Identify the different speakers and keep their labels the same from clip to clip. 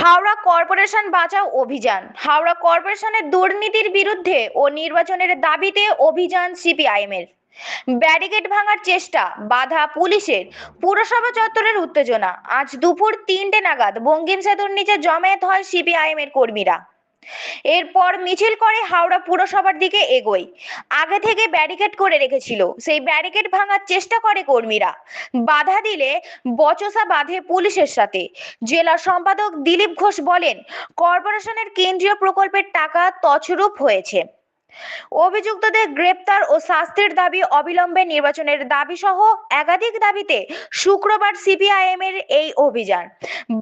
Speaker 1: Howrah corporation বাঁচাও অভিযান। হাওড়া কর্পোরেশনের দুর্নীতির বিরুদ্ধে ও নির্বাচনের দাবিতে অভিযান সিপিআইএম এর ব্যারিকেড ভাঙার চেষ্টা, বাধা পুলিশের। পুরসভা চত্বরের উত্তেজনা। আজ দুপুর তিনটে নাগাদ বঙ্গিম সেতুর নিচে জমায়েত হয় সিপিআইএম এর কর্মীরা। এরপর মিছিল করে হাওড়া পুরসভার দিকে এগোয়। আগে থেকে ব্যারিকেড করে রেখেছিল। সেই ব্যারিকেড ভাঙার চেষ্টা করে কর্মীরা। বাধা দিলে বচসা বাঁধে পুলিশের সাথে। জেলা সম্পাদক দিলীপ ঘোষ বলেন, কর্পোরেশনের কেন্দ্রীয় প্রকল্পের টাকা তছরূপ হয়েছে। অভিযুক্তদের গ্রেপ্তার ও শাস্তির দাবি অবিলম্বে নির্বাচনের দাবি সহ একাধিক দাবিতে শুক্রবার সিপিআইএম এর এই অভিযান।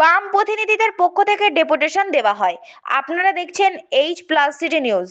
Speaker 1: বাম প্রতিনিধিদের পক্ষ থেকে ডেপুটেশন দেওয়া হয়। আপনারা দেখছেন এইচ প্লাস সিটি নিউজ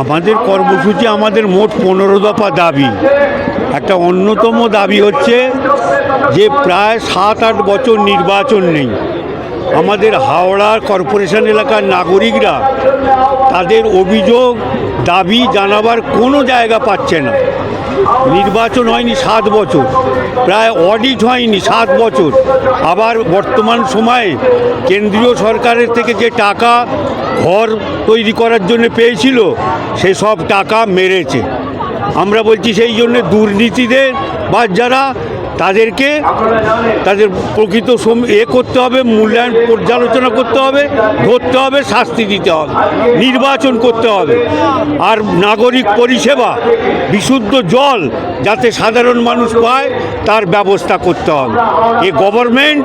Speaker 2: আমাদের কর্মসূচি আমাদের মোট পনেরো দফা দাবি। একটা অন্যতম দাবি হচ্ছে যে প্রায় সাত আট বছর নির্বাচন নেই। আমাদের হাওড়ার কর্পোরেশন এলাকার নাগরিকরা তাদের অভিযোগ, দাবি জানাবার কোনো জায়গা পাচ্ছে না। নির্বাচন হয়নি সাত বছর, প্রায় অডিট হয়নি সাত বছর। আবার বর্তমান সময়ে কেন্দ্রীয় সরকারের থেকে যে টাকা ঘর তৈরি করার জন্য পেয়েছিল, সে সব টাকা মেরেছে। আমরা বলছি সেই জন্য দুর্নীতিদের বা যারা তাদেরকে তাদের প্রকৃত এ করতে হবে, মূল্যায়ন পর্যালোচনা করতে হবে, ধরতে হবে, শাস্তি দিতে হবে, নির্বাচন করতে হবে আর নাগরিক পরিষেবা, বিশুদ্ধ জল যাতে সাধারণ মানুষ পায়, তার ব্যবস্থা করতে হবে এ গভর্নমেন্ট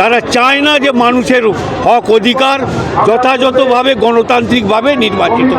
Speaker 2: তারা চায় না যে মানুষের হক অধিকার যথাযথভাবে গণতান্ত্রিকভাবে নির্বাচিত।